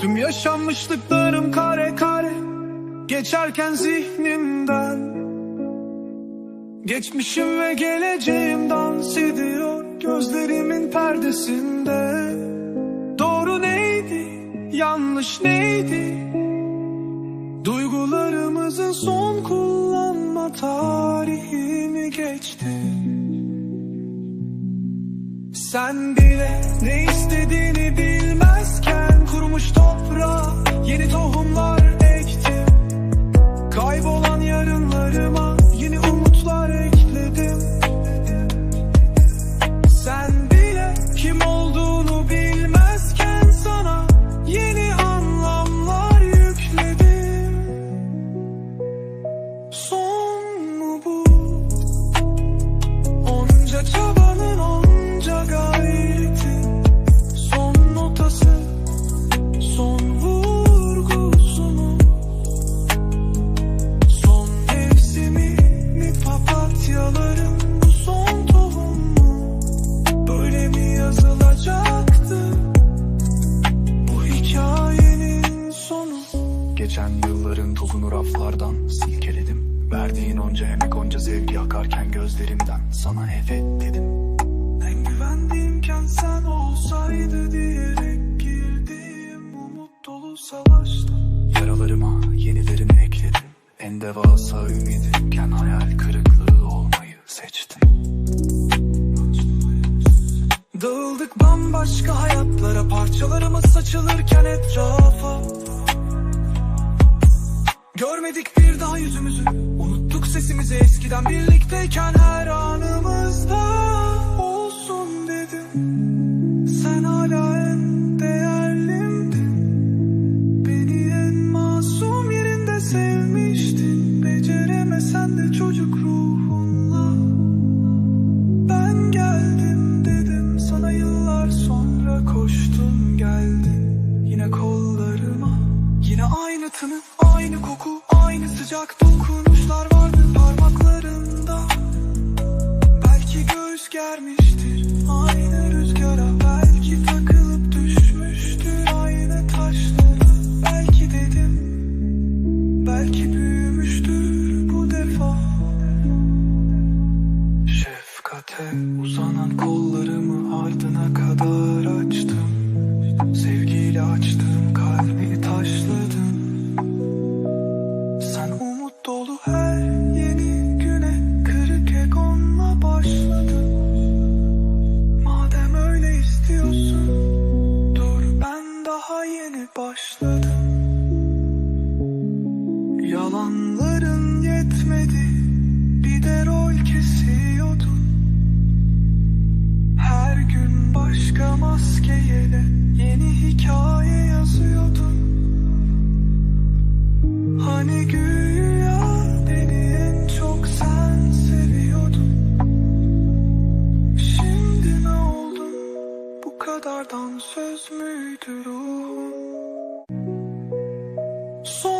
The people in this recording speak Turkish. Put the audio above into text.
Tüm yaşanmışlıklarım kare kare Geçerken zihnimden. Geçmişim ve geleceğim dans ediyor Gözlerimin perdesinde. Doğru neydi, yanlış neydi? Duygularımızın son kullanma tarihini geçti. Sen bile ne istediğini bilmezken Kurumuş toprağa. Yeni tohumlar ektim Geçen yılların tozunu raflardan silkeledim. Verdiğin onca emek onca sevgi akarken gözlerimden Sana evet dedim. En güvendiğimken sen olsaydı diyerek girdiğim umut dolu savaşta. Yaralarıma yenilerini ekledim. En devasa ümidimken hayal kırıklığı olmayı seçtim. Dağıldık bambaşka hayatlara Parçalarımız saçılırken etrafa Görmedik bir daha yüzümüzü. Unuttuk sesimizi eskiden. Birlikteyken aynı tını aynı koku aynı sıcak dokunuşlar vardı parmaklarında. Belki göğüs germiştir aynı rüzgara Belki takılıp düşmüştür aynı taşlara. Belki dedim belki büyümüştür bu defa. Şefkate uzanan kollarımı ardına kadar açtım. Sevgiyle açtım Yalanların yetmedi bir de rol kesiyordun. Her gün başka maskeyle yeni hikaye yazıyordun. Hani güya beni en çok sen seviyordun. Şimdi ne oldun bu kadardan söz müydü ruhun Son